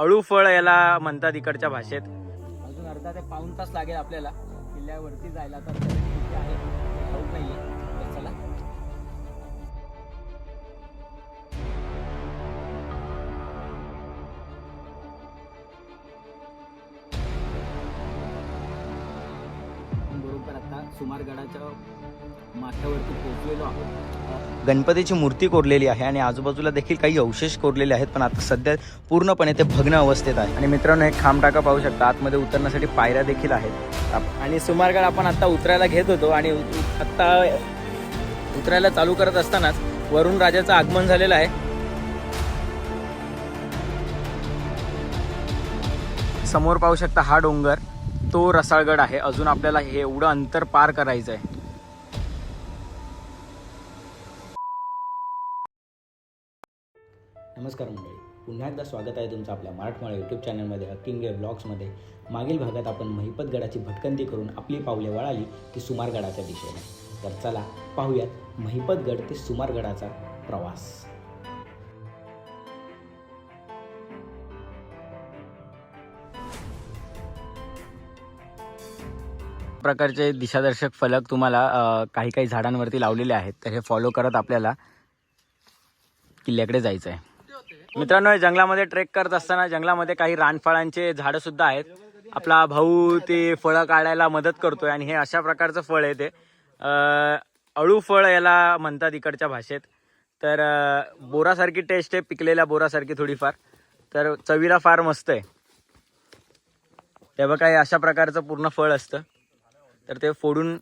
अळू फळ याला म्हणतात इकडच्या भाषेत. अजून अर्धा ते पाऊण तास लागेल आपल्याला. किल्ल्यावरती जायला तर तरी सुमारगडाच्या माथ्यावरती पोहोचलेलो आहोत. गणपतीची मूर्ती कोरलेली आहे आणि आजूबाजूला देखील काही अवशेष कोरलेले आहेत पण आता सध्या पूर्णपणे ते भग्न अवस्थेत आहे. आणि मित्रांनो एक खांब टाका पाहू शकता आतमध्ये उतरण्यासाठी पायऱ्या देखील आहेत. आणि सुमारगड आपण आता उतरायला घेत होतो आणि आत्ता उतरायला चालू करत असतानाच वरुण राजाचं आगमन झालेलं आहे. समोर पाहू शकता हा डोंगर. तो रसाळगड आहे. अजून आपल्याला हे एवढं अंतर पार करायचं आहे नमस्कार मंडळी. पुन्हा एकदा स्वागत आहे तुमचं आपल्या मराठमोळा यूट्यूब चॅनलमध्ये हक्किंग ब्लॉग्समध्ये मागील भागात आपण महिपतगडाची भटकंती करून आपली पावले वळाली ती सुमारगडाच्या दिशेने. तर चला पाहूयात महिपतगड ते सुमारगडाचा प्रवास. प्रकारचे दिशादर्शक फलक तुम्हाला काही काही झाडांवरती लावलेले आहेत. तर हे फॉलो करत आपल्याला किल्ल्याकडे जायचं आहे मित्रांनो जंगलामध्ये ट्रेक करत असताना जंगलामध्ये काही रानफळांचे झाडं सुद्धा आहेत. आपला भाऊ ते फळं काढायला मदत करतोय आणि हे अशा प्रकारचं फळ आहे ते. अळू फळ याला म्हणतात इकडच्या भाषेत. तर बोरासारखी टेस्ट आहे पिकलेल्या बोरासारखी थोडीफार. तर चवीला फार मस्त आहे. तेव्हा काही अशा प्रकारचं पूर्ण फळ असतं. तर ते फोडून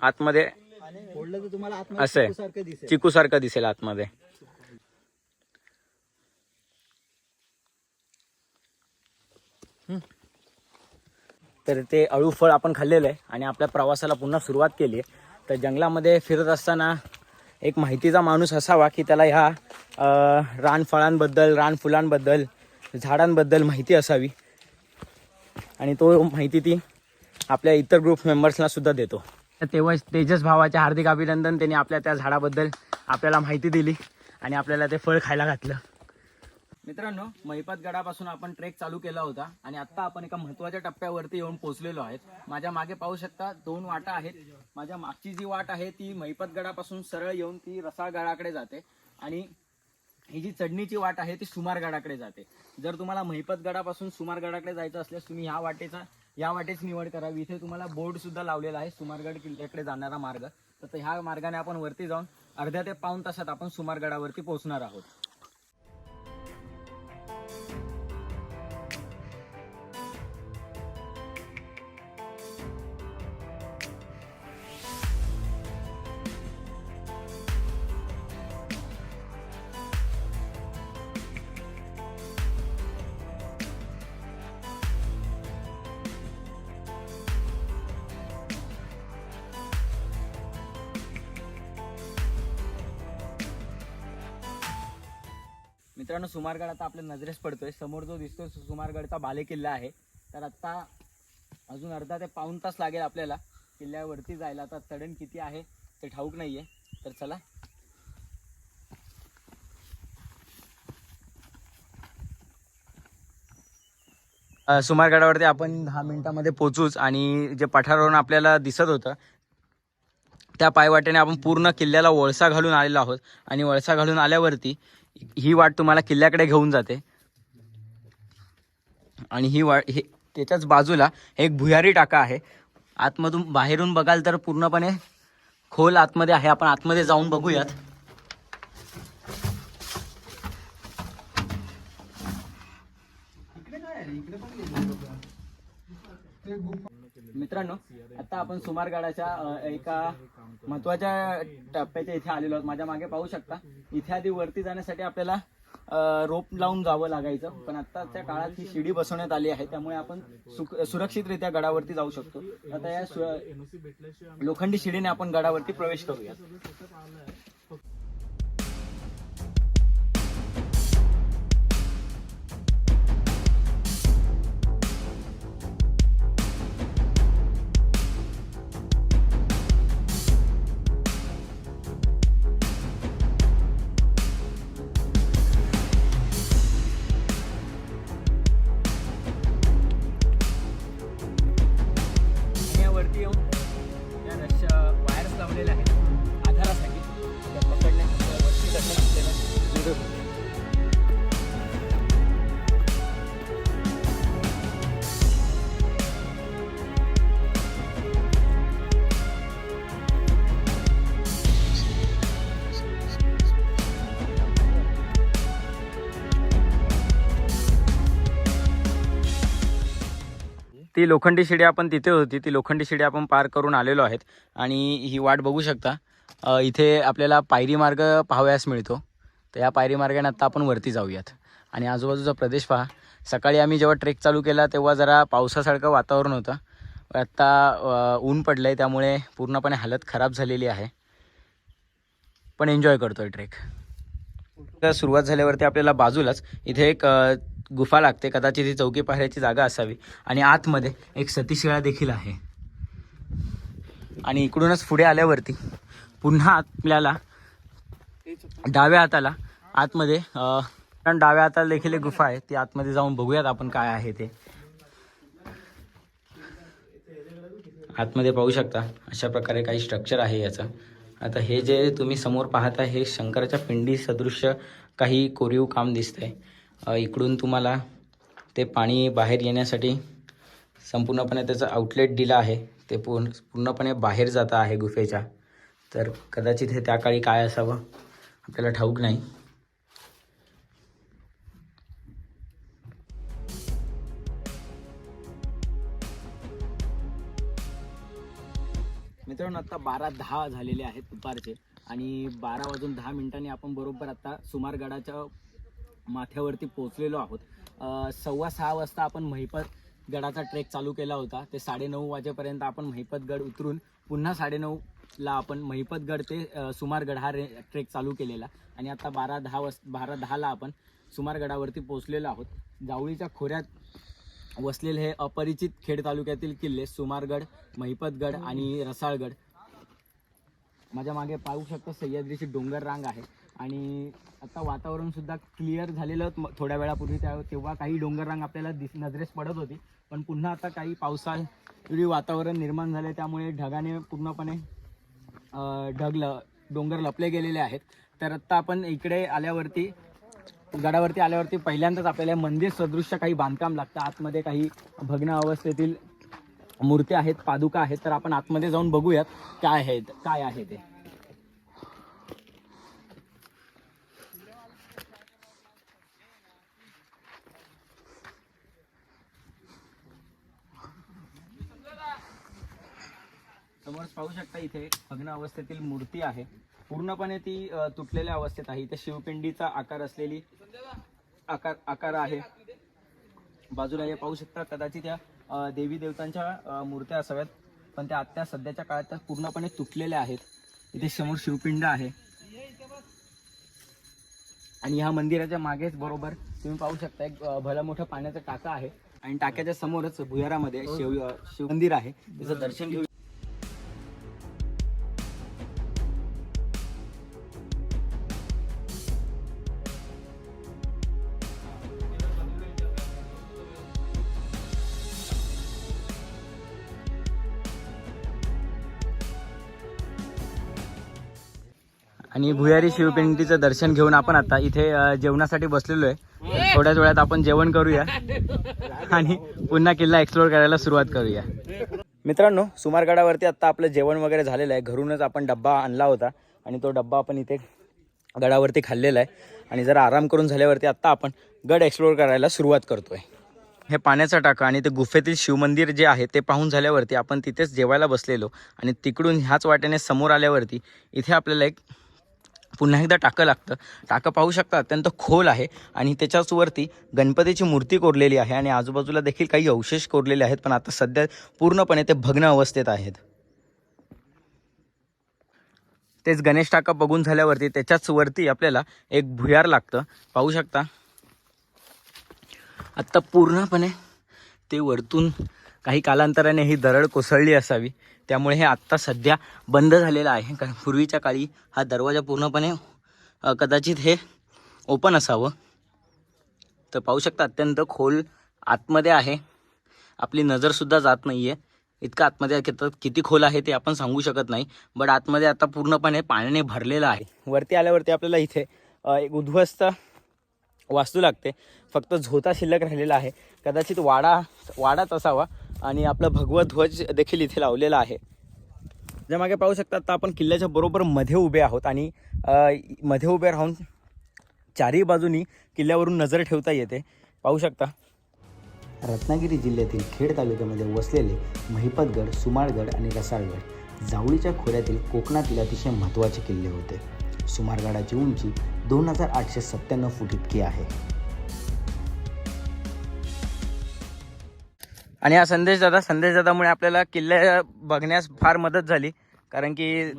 आतमध्ये असं आहे. सारखं दिसेल चिकू सारखं दिसेल आतमध्ये. तर ते अळू फळ आपण खाल्लेलं आहे आणि आपल्या प्रवासाला पुन्हा सुरुवात केली आहे तर जंगलामध्ये फिरत असताना एक माहितीचा माणूस असावा की त्याला ह्या रानफळांबद्दल रानफुलांबद्दल झाडांबद्दल माहिती असावी आणि तो माहिती ती आपल्या इतर ग्रुप मेंबर्सला सुद्धा देतो. तेव्हा तेजस भावाचे हार्दिक अभिनंदन त्यांनी आपल्या त्या झाडाबद्दल आपल्याला माहिती दिली आणि आपल्याला ते फळ खायला घातलं. मित्रांनो महिपत गडापासून आपण ट्रेक चालू केला होता आणि आता आपण एका महत्त्वाच्या टप्प्यावरती येऊन पोहोचलेलो आहेत. माझ्या मागे पाहू शकता दोन वाटा आहेत. माझ्या मागची जी वाट आहे ती महिपत गडापासून सरळ येऊन ती रसाळ गडाकडे जाते आणि ही जी चढणीची वाट आहे ती सुमारगडाकडे जाते. जर तुम्हाला महिपत गडापासून सुमारगडाकडे जायचं असल्यास तुम्ही ह्या वाटेचा या वाटेच निवड करावी. इथे तुम्हाला बोर्ड सुद्धा लावलेला आहे. सुमारगड किल्ल्याकडे जाणारा मार्ग. तर ह्या मार्गाने आपण वरती जाऊन अर्ध्या ते पाऊन तासात आपण सुमारगडावरती पोहोचणार आहोत. मित्रांनो सुमारगड आता आपल्या नजरेस पडतोय. समोर जो दिसतोय सुमारगडचा बाले किल्ला आहे. तर आता अजून अर्धा ते पाऊण तास लागेल आपल्याला. किल्ल्यावरती जायला आता चढण किती आहे ते ठाऊक नाहीये. तर चला. सुमारगडावरती आपण दहा मिनिटामध्ये पोचूच आणि जे पठारावरून आपल्याला दिसत होतं त्या पायवाट्याने आपण पूर्ण किल्ल्याला वळसा घालून आलेलो आहोत. आणि वळसा घालून आल्यावरती ही वाट तुम्हाला किल्ल्याकडे घेऊन जाते. आणि ही वाट हे त्याच्याच बाजूला एक भुयारी टाका आहे. आतमधून बाहेरून बघाल तर पूर्णपणे खोल आतमध्ये आहे. आपण आतमध्ये जाऊन बघूयात. मित्रांनो आता आपण सुमारगडाच्या गडाच्या एका महत्त्वाच्या टप्प्याच्या इथे आलेलो आहोत. माझ्या मागे पाहू शकता इथे आधी वरती जाण्यासाठी आपल्याला रोप लावून जावं लागायचं. पण आत्ताच्या काळात ही शिडी बसवण्यात आली आहे त्यामुळे आपण सुरक्षितरित्या गडावरती जाऊ शकतो. आता या लोखंडी शिडीने आपण गडावरती प्रवेश करूया. ती लोखंडी शिडी आपण तिथे होती ती लोखंडी शिडी आपण पार करून आलेलो आहेत. आणि ही वाट बघू शकता इथे आपल्याला पायरी मार्ग पाहावयास मिळतो. तर या पायरी मार्गाने आत्ता आपण वरती जाऊयात. आणि आजूबाजूचा प्रदेश पहा. सकाळी आम्ही जेव्हा ट्रेक चालू केला तेव्हा जरा पावसासारखं वातावरण होतं. आत्ता ऊन पडलं आहे त्यामुळे पूर्णपणे हालत खराब झालेली आहे. पण एन्जॉय करतोय ट्रेक. सुरुवात झाल्यावरती आपल्याला बाजूलाच इथे एक गुफा लागते. कदाचित ही चौकी पाहण्याची जागा असावी. आणि आतमध्ये एक सतीशिळा देखील आहे. आणि इकडूनच पुढे आल्यावरती पुन्हा आपल्याला डाव्या हाताला आतमध्ये कारण डाव्या हाताला देखील एक गुफा आहे. ती आतमध्ये जाऊन बघूयात आपण काय आहे ते. आतमध्ये पाहू शकता अशा प्रकारे काही स्ट्रक्चर आहे याचं. आता हे जे तुम्ही समोर पाहता हे शंकराच्या पिंडी सदृश्य काही कोरीव काम दिसतंय. इकडून तुम्हाला ते पाणी बाहेर येण्यासाठी संपूर्णपणे त्याचं आउटलेट दिलं आहे. ते पूर्ण पूर्णपणे बाहेर जातं आहे गुफेच्या. तर कदाचित हे त्या काळी काय असावं आपल्याला ठाऊक नाही. मित्रांनो आता बारा दहा झालेले आहेत दुपारचे आणि बारा वाजून दहा मिनिटांनी आपण बरोबर आता सुमारगडाच्या माथ्यावरती पोहोचलेलो आहोत. सव्वा सहा वाजता आपण महिपत गडाचा ट्रेक चालू केला होता. ते साडेनऊ वाजेपर्यंत आपण महिपतगड उतरून पुन्हा साडेनऊला आपण महिपतगड ते सुमारगड हा रे ट्रेक चालू केलेला. आणि आता बारा दहा वाज बारा दहाला आपण सुमारगडावरती पोहोचलेलो आहोत. जावळीच्या खोऱ्यात वसलेले हे अपरिचित खेड तालुक्यातील किल्ले सुमारगड महिपतगड आणि रसाळगड माझ्या मागे पाहू शकता सह्याद्रीची डोंगर रांग आहे. आणि आता वातावरण सुद्धा क्लिअर झालेलं थोड्या वेळापूर्वी त्या तेव्हा काही डोंगररांग आपल्याला दिस नजरेस पडत होती. पण पुन्हा आता काही पावसाळी वातावरण निर्माण झाले त्यामुळे ढगाने पूर्णपणे ढगलं ढग ल डोंगर लपले गेलेले आहेत. तर आत्ता आपण इकडे आल्यावरती गडावरती आल्यावरती पहिल्यांदाच आपल्याला मंदिर सदृश्य काही बांधकाम लागतं. आतमध्ये काही भग्न अवस्थेतील मूर्त्या आहेत पादुका आहेत. तर आपण आतमध्ये जाऊन बघूयात काय आहेत काय आहे ते. समोर पाहू शकता इथे भग्न अवस्थेतील मूर्ती आहे. पूर्णपणे ती तुटलेल्या अवस्थेत आहे. इथे शिवपिंडीचा आकार असलेली आकार आकार आहे. बाजूला हे पाहू शकता कदाचित या देवी देवतांच्या मूर्त्या असाव्यात पण त्या आत्ता सध्याच्या काळात त्या पूर्णपणे तुटलेल्या आहेत. इथे समोर शिवपिंड आहे. आणि ह्या मंदिराच्या मागेच बरोबर तुम्ही पाहू शकता एक भलं मोठं पाण्याचं टाका आहे. आणि टाक्याच्या समोरच भुयारामध्ये शिव शिव मंदिर आहे. त्याचं दर्शन घेऊ आणि भुयारी शिवपिंडीचं दर्शन घेऊन आपण आता इथे जेवणासाठी बसलेलो आहे. थोड्याच वेळात आपण जेवण करूया. आणि पुन्हा किल्ला एक्सप्लोर करायला सुरुवात करूया. मित्रांनो सुमारगडावरती आता आपलं जेवण वगैरे झालेलं आहे. घरूनच आपण डब्बा आणला होता. आणि तो डब्बा आपण इथे गडावरती खाल्लेला आहे. आणि जरा आराम करून झाल्यावरती आत्ता आपण गड एक्सप्लोर करायला सुरुवात करतोय. हे पाण्याचा टाका आणि ते गुफेतील शिवमंदिर जे आहे ते पाहून झाल्यावरती आपण तिथेच जेवायला बसलेलो. आणि तिकडून ह्याच वाटेने समोर आल्यावरती इथे आपल्याला एक पुन्हा एकदा टाकं लागतं. टाकं पाहू शकता अत्यंत खोल आहे आणि त्याच्याचवरती गणपतीची मूर्ती कोरलेली आहे आणि आजूबाजूला देखील काही अवशेष कोरलेले आहेत पण आता सध्या पूर्णपणे ते भग्न अवस्थेत आहेत. तेच गणेश टाका बघून झाल्यावरती त्याच्याचवरती आपल्याला एक भुयार लागतं. पाहू शकता. आत्ता पूर्णपणे ते वरतून काही कालांतराने ही दरड कोसळली असावी. त्यामुळे हे आत्ता सध्या बंद झालेलं आहे. कारण पूर्वीच्या काळी हा दरवाजा पूर्णपणे कदाचित हे ओपन असावं. तर पाहू शकता अत्यंत खोल आतमध्ये आहे. आपली नजरसुद्धा जात नाही आहे इतकं आतमध्ये किती खोल आहे ते आपण सांगू शकत नाही. बट आतमध्ये आता पूर्णपणे पाण्याने भरलेलं आहे. वरती आल्यावरती आपल्याला इथे एक उद्ध्वस्त वास्तू लागते. फक्त झोता शिल्लक राहिलेला आहे. कदाचित वाडा वाडाच असावा. आणि आपला भगवा ध्वज देखील इथे लावलेला आहे. ज्या मागे पाहू शकता तर आपण किल्ल्याच्या बरोबर मध्ये उभे आहोत आणि मध्ये उभे राहून चारही बाजूनी किल्ल्यावरून नजर ठेवता येते. पाहू शकता. रत्नागिरी जिल्ह्यातील खेड तालुक्यामध्ये वसलेले महिपतगड सुमाळगड आणि रसाळगड जावळीच्या खोऱ्यातील कोकणातील अतिशय महत्त्वाचे किल्ले होते. सुमारगडाची उंची दोन हजार आठशे सत्त्याण्णव फूट इतकी आहे. आणि हा संदेश दादा संदेश दादामुळे आपल्याला किल्ले बघण्यास फार मदत झाली. कारण की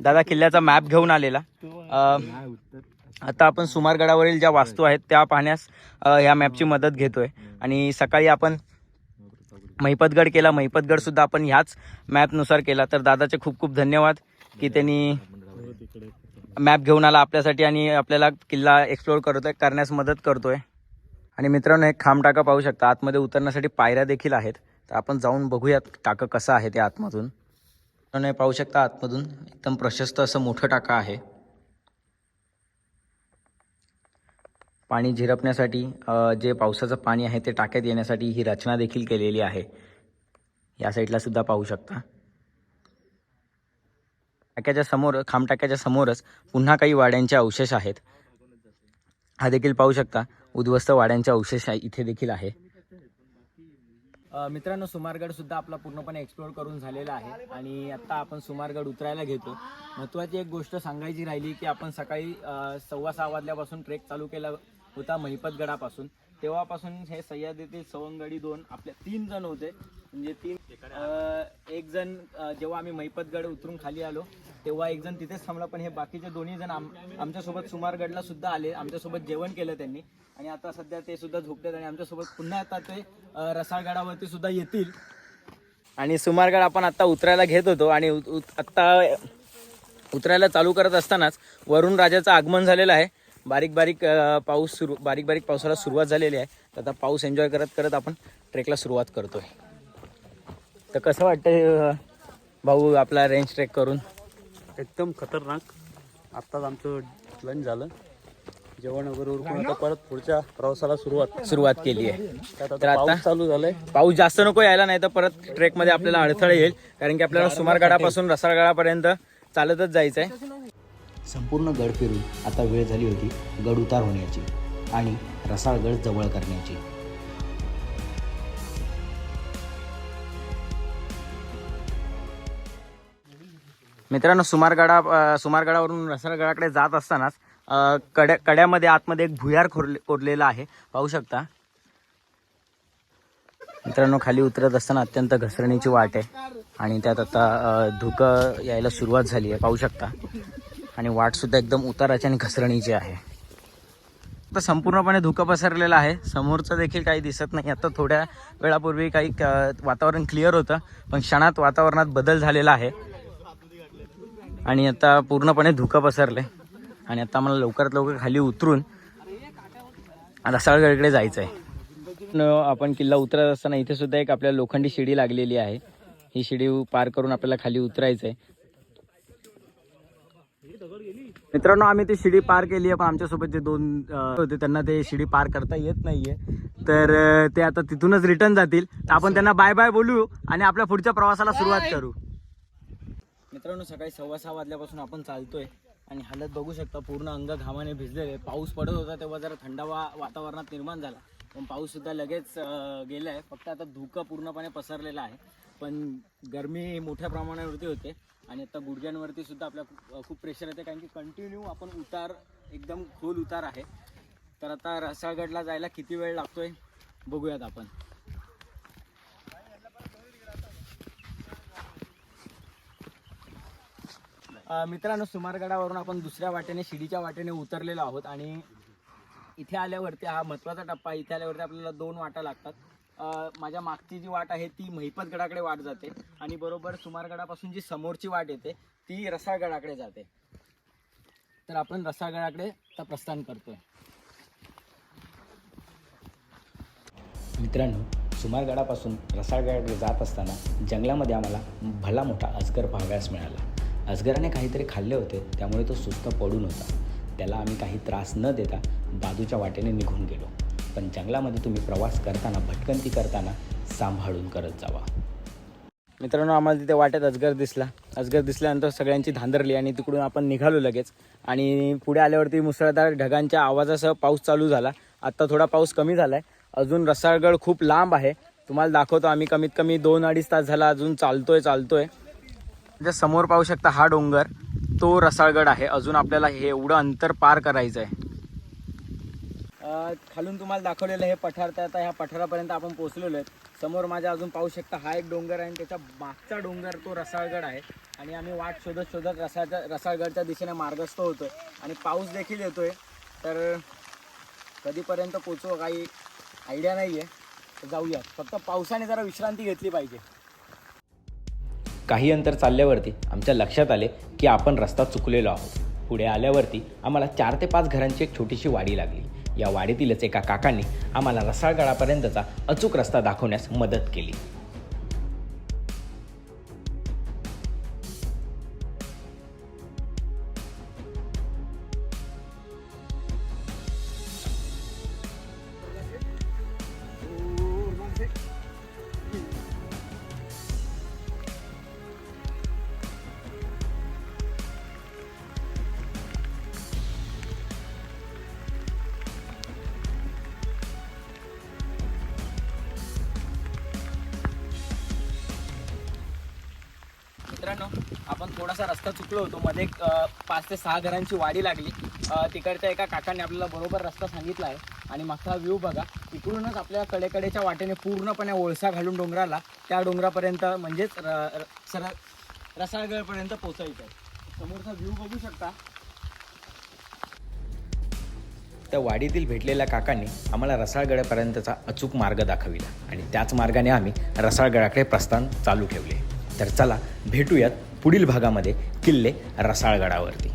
दादा किल्ल्याचा मॅप घेऊन आलेला. आता आपण सुमारगडावरील ज्या वास्तू आहेत त्या पाहण्यास ह्या मॅपची मदत घेतोय. आणि सकाळी आपण महिपतगड केला. महिपतगड सुद्धा आपण ह्याच मॅपनुसार केला. तर दादाचे खूप खूप धन्यवाद की त्यांनी मॅप घेऊन आला आपल्यासाठी आणि आपल्याला किल्ला एक्सप्लोअर करतोय करण्यास मदत करतोय. आणि मित्रांनो एक खांब टाका पाहू शकता. आतमध्ये उतरण्यासाठी पायऱ्या देखील आहेत. तर आपण जाऊन बघूयात टाकं कसं आहे ते आतमधून. मित्रांनो, हे पाहू शकता आतमधून एकदम प्रशस्त असं मोठं टाकं आहे. पाणी झिरपण्यासाठी जे पावसाचं पाणी आहे ते टाक्यात येण्यासाठी ही रचना देखील केलेली आहे. या साईडला सुद्धा पाहू शकता. टाक्याच्या समोर खांबटाक्याच्या समोरच पुन्हा काही वाड्यांचे अवशेष आहेत. हा देखील पाहू शकता. उद्ध्वस्त वाड्यांचे अवशेष आहे- इथे देखील आहे. मित्रांनो सुमारगड सुद्धा आपला पूर्णपणे एक्सप्लोअर करून झालेला आहे. आणि आता आपण सुमारगड उतरायला घेतो. महत्त्वाची एक गोष्ट सांगायची राहिली की आपण सकाळी सव्वा सहा वाजल्यापासून ट्रेक चालू केला होता महिपतगडापासून तेव्हापासून हे सह्याद्रीतील सवंगडी दोन आपले तीन जण होते. म्हणजे तीन अ, एक जण जेव्हा आम्ही मैपतगड उतरून खाली आलो तेव्हा एक जण तिथेच थांबला पण हे बाकीचे दोन्ही जण आम आमच्यासोबत सुमारगडला सुद्धा आले आमच्यासोबत जेवण केलं त्यांनी. आणि आता सध्या ते सुद्धा झोपतात आणि आमच्यासोबत पुन्हा आता ते रसाळगडावरती सुद्धा येतील. आणि सुमारगड आपण आत्ता उतरायला घेत होतो आणि उत- आत्ता उतरायला चालू करत असतानाच वरुण राजाचं आगमन झालेलं आहे. बारीक बारीक पाऊस सुरू बारीक बारीक पावसाला सुरुवात झालेली आहे. तर आता पाऊस एन्जॉय करत करत आपण ट्रेकला सुरुवात करतोय. तर कसं वाटतंय अ, भाऊ आपला रेंज ट्रेक करून? एकदम खतरनाक. आत्ताच आमचं लंच झालं. जेवण वगैरे उरकून आता परत पुढच्या प्रवासाला सुरुवात. सुरुवात केली आहे. तर आता चालू झालाय. पाऊस जास्त नको यायला नाही तर परत ट्रेकमध्ये आपल्याला अडथळे येईल. कारण की आपल्याला सुमारगडापासून रसाळगडापर्यंत चालतच जायचं आहे संपूर्ण गड फिरून आता वेळ झाली होती गड उतार होण्याची आणि रसाळगड जवळ करण्याची. मित्रांनो सुमारगडा सुमारगडावरून रसाळगडाकडे जात असतानाच कड्या कड्यामध्ये आतमध्ये एक भुयार खोरले कोरलेला आहे. पाहू शकता. मित्रांनो खाली उतरत असताना अत्यंत घसरणीची वाट आहे आणि त्यात आता धुकं यायला सुरुवात झाली आहे. पाहू शकता. आणि वाटसुद्धा एकदम उताराची आणि घसरणीची आहे. आता संपूर्णपणे धुकं पसरलेलं आहे. समोरचं देखील काही दिसत नाही. आता थोड्या वेळापूर्वी काही क- वातावरण क्लिअर होतं पण क्षणात वातावरणात बदल झालेला आहे. आणि आता पूर्णपणे धुकं पसरले आणि आता मला लवकरात लवकर खाली उतरून रसाळगडकडे जायचं आहे न आपण किल्ला उतरत असताना इथे सुद्धा एक आपल्याला लोखंडी शिडी लागलेली आहे. ही शिडी पार करून आपल्याला खाली उतरायचं आहे मित्रांनो आम्ही ती शिडी पार केली आहे पण आमच्यासोबत जे दोन होते त्यांना ते शिडी पार करता येत नाहीये. तर ते आता तिथूनच रिटर्न जातील. तर आपण त्यांना बाय बाय बोलू आणि आपल्या पुढच्या प्रवासाला सुरुवात करू. मित्रांनो सकाळी सव्वा सहा वाजल्यापासून आपण चालतोय आणि हालत बघू शकता पूर्ण अंग घामाने भिजलेले पाऊस पडत होता तेव्हा जरा थंडावा वातावरणात निर्माण झाला. पण पाऊस सुद्धा लगेच अं, गेलाय. फक्त आता धुकं पूर्णपणे पसरलेला आहे. पण गरमी मोठ्या प्रमाणावरती होते आणि आता गुडघ्यांवरती सुद्धा आपल्या खूप- प्रेशर येते. कारण की कंटिन्यू आपण उतार एकदम खोल उतार आहे. तर आता रसाळगडला जायला किती वेळ लागतोय? बघूयात आपण. मित्रांनो सुमारगडावरून आपण दुसऱ्या वाटेने शिडीच्या वाटेने उतरलेलो आहोत आणि इथे आल्यावरती हा महत्त्वाचा टप्पा इथे आल्यावरती आपल्याला दोन वाटा लागतात. माझ्या मागची जी वाट आहे ती महिपतगडाकडे वाट जाते आणि बरोबर सुमारगडापासून जी समोरची वाट येते ती रसाळगडाकडे जाते. तर आपण रसाळगडाकडे आता प्रस्थान करतोय. मित्रांनो सुमारगडापासून रसाळगडाकडे जात असताना जंगलामध्ये आम्हाला भला मोठा अजगर पाहाव्यास मिळाला. अजगराने काहीतरी खाल्ले होते त्यामुळे तो सुस्त पडून होता. त्याला आम्ही काही त्रास न देता बाजूच्या वाटेने निघून गेलो. पण जंगलामध्ये तुम्ही प्रवास करताना भटकंती करताना सांभाळून करत जावा. मित्रांनो आम्हाला तिथे वाटेत अजगर दिसला. अजगर दिसल्यानंतर सगळ्यांची धांदरली आणि तिकडून आपण निघालो लगेच. आणि पुढे आल्यावरती मुसळधार ढगांच्या आवाजासह पाऊस चालू झाला. आत्ता थोडा पाऊस कमी झाला आहे अजून रसाळगड खूप लांब आहे. तुम्हाला दाखवतो आम्ही कमीत कमी दोन अडीच तास झाला अजून चालतोय चालतोय. जे समोर पाहू शकता हा डोंगर तो रसाळगड आहे. अजून आपल्याला हे एवढं अंतर पार करायचं आहे खालून तुम्हाला दाखवलेलं हे पठार तर आता ह्या पठारापर्यंत आपण पोहोचलेलो आहेत समोर माझ्या अजून पाहू शकता हा एक डोंगर आहे आणि त्याच्या मागचा डोंगर तो रसाळगड आहे. आणि आम्ही वाट शोधत शोधत रसाळच्या रसाळगडच्या दिशेने मार्गस्थ आहे आणि पाऊस देखील आहे तर कधीपर्यंत पोचू काही आयडिया नाही आहे तर जाऊयात. फक्त पावसाने जरा विश्रांती घेतली पाहिजे. काही अंतर चालल्यावरती आमच्या लक्षात आले की आपण रस्ता चुकलेलो आहोत. पुढे आल्यावरती आम्हाला चार ते पाच घरांची एक छोटीशी वाडी लागली. या वाडीतीलच एका काकांनी आम्हाला रसाळगडापर्यंतचा अचूक रस्ता दाखवण्यास मदत केली. मित्रांनो आपण थोडासा रस्ता चुकलो होतो. मध्ये एक, पाच ते सहा घरांची वाडी लागली. तिकडच्या एका काकाने आपल्याला बरोबर रस्ता सांगितला आहे. आणि मागचा व्ह्यू बघा इकडूनच आपल्या कडेकडेच्या वाटेने पूर्णपणे ओळसा घालून डोंगराला त्या डोंगरापर्यंत म्हणजेच र- र- सरळ रसाळगडपर्यंत पोचायचं आहे. समोरचा व्ह्यू बघू शकता. त्या वाडीतील भेटलेल्या काकांनी आम्हाला रसाळगडापर्यंतचा अचूक मार्ग दाखविला. आणि त्याच मार्गाने आम्ही रसाळगडाकडे प्रस्थान चालू ठेवले. तर चला भेटूयात पुढील भागामध्ये किल्ले रसाळगडावरती.